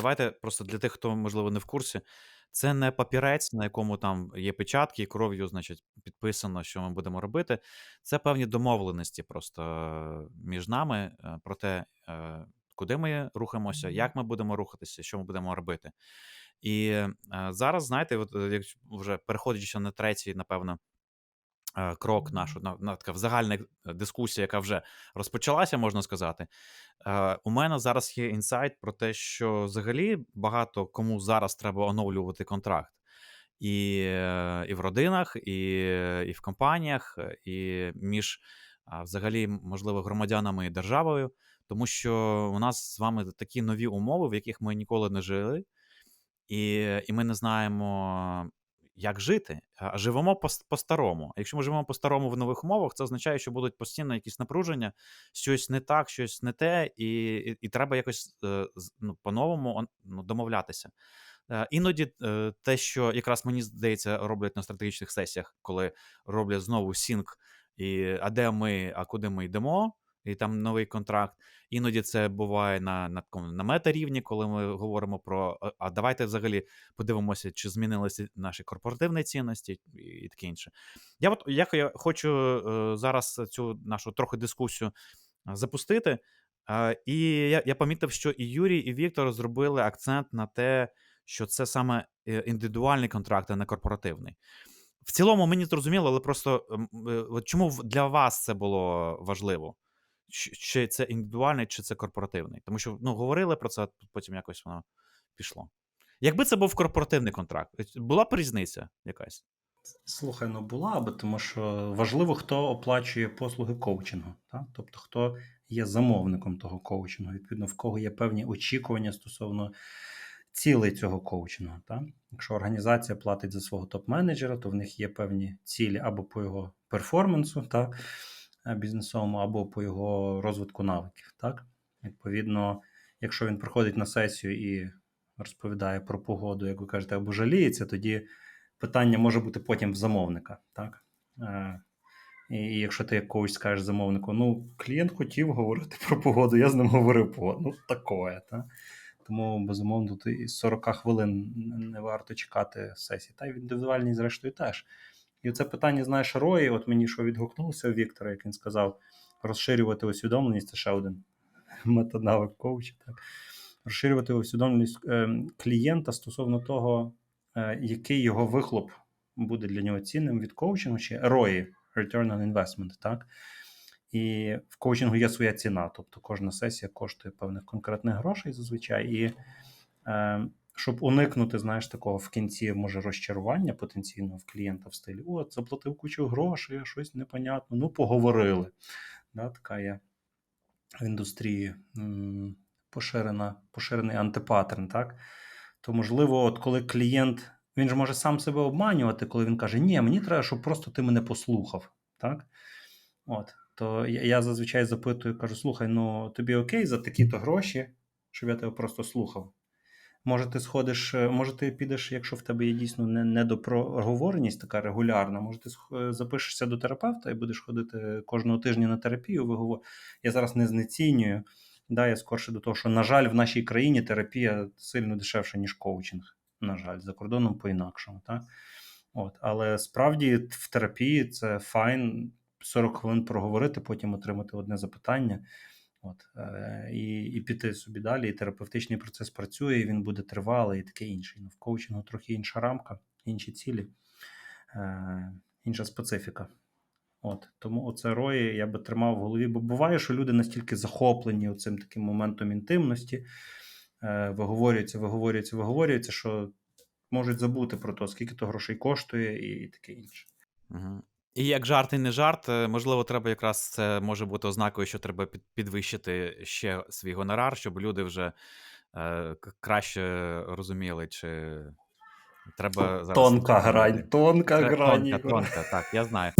давайте просто для тих, хто, можливо, не в курсі, це не папірець, на якому там є печатки, і кров'ю, значить, підписано, що ми будемо робити. Це певні домовленості просто е, між нами е, про те, е, куди ми рухаємося, як ми будемо рухатися, що ми будемо робити. І зараз, знаєте, от, як вже переходячи на третій, напевно, крок нашу на, на така загальна дискусія, яка вже розпочалася, можна сказати. Е, У мене зараз є інсайт про те, що взагалі багато кому зараз треба оновлювати контракт. І, е, і в родинах, і, і в компаніях, і між взагалі, можливо, громадянами і державою, тому що у нас з вами такі нові умови, в яких ми ніколи не жили, і, і ми не знаємо, як жити, живемо по- по-старому. А якщо ми живемо по-старому в нових умовах, це означає, що будуть постійно якісь напруження, щось не так, щось не те, і, і, і треба якось е, ну, по-новому ну, домовлятися. Е, Іноді е, те, що якраз мені здається, роблять на стратегічних сесіях, коли роблять знову сінк, і а де ми, а куди ми йдемо, і там новий контракт. Іноді це буває на, на, на мета-рівні, коли ми говоримо про а- давайте взагалі подивимося, чи змінилися наші корпоративні цінності і, таке інше. Я от я, я хочу е, зараз цю нашу трохи дискусію запустити. Е, І я, я помітив, що і Юрій, і Віктор зробили акцент на те, що це саме е, індивідуальний контракт, а не корпоративний. В цілому мені зрозуміло, але просто чому для вас це було важливо? Чи це індивідуальний, чи це корпоративний? Тому що ну, говорили про це, потім якось воно пішло. Якби це був корпоративний контракт, е, була б різниця якась? Слухай, ну була би, тому що важливо, хто оплачує послуги коучингу, так? тобто хто є замовником того коучингу, відповідно, в кого є певні очікування стосовно цілей цього коучингу. Так? Якщо організація платить за свого топ-менеджера, то в них є певні цілі або по його перформансу, так? Е, бізнесовому, або по його розвитку навиків. Так? Відповідно, якщо він приходить на сесію і розповідає про погоду, як ви кажете, або жаліється, тоді питання може бути потім в замовника. Так? Е, І якщо ти як коуч скажеш замовнику, ну, клієнт хотів говорити про погоду, я з ним говорив погоду. Ну, такое. Так? Тому, безумовно, тут і 40 хвилин не варто чекати сесії. Та й в індивідуальній, зрештою, теж. І це питання, знаєш, рої, от мені що відгукнулося у Віктора, як він сказав, розширювати усвідомленість це ще один метанавик коуча. Так? Розширювати усвідомленість е, клієнта стосовно того, е, який його вихлоп буде для нього цінним від коучингу чи ROI, Return on Investment, так? І в коучингу є своя ціна, тобто кожна сесія коштує певних конкретних грошей зазвичай. І е, щоб уникнути, знаєш, такого в кінці може розчарування потенційного в клієнта в стилі: от, заплатив кучу грошей, щось непонятно. Ну, поговорили. Да, така є в індустрії поширена, поширений антипаттерн, так? То, можливо, от коли клієнт, він ж може сам себе обманювати, коли він каже: Ні, мені треба, щоб просто ти мене послухав. Так? От, то я, я зазвичай запитую, кажу: слухай, ну тобі окей за такі-то гроші, щоб я тебе просто слухав. Може, ти сходиш, е, може, ти підеш, якщо в тебе є дійсно недопроговореність така регулярна, може, ти е, запишешся до терапевта і будеш ходити кожного тижня на терапію. Ви говор- Я зараз не знецінюю. Да, я скорше до того, що, на жаль, в нашій країні терапія сильно дешевша, ніж коучинг. На жаль, за кордоном по-інакшому. Так? От, але справді в терапії це файн 40 хвилин проговорити, потім отримати одне запитання. От, е, і, і піти собі далі. І терапевтичний процес працює, і він буде тривалий і таке інше. Ну, в коучингу трохи інша рамка, інші цілі, е, інша специфіка. От, тому оце рої я би тримав в голові, бо буває, що люди настільки захоплені цим таким моментом інтимності, е, виговорюються, виговорюються, виговорюються, що можуть забути про те, скільки то грошей коштує, і таке інше. Угу. І як жарт і не жарт, е, можливо, треба якраз це може бути ознакою, що треба під- підвищити ще свій гонорар, щоб люди вже е, краще розуміли, чи треба зараз. Тонка грань, тонка грань. Тонка, тонка, так, я знаю.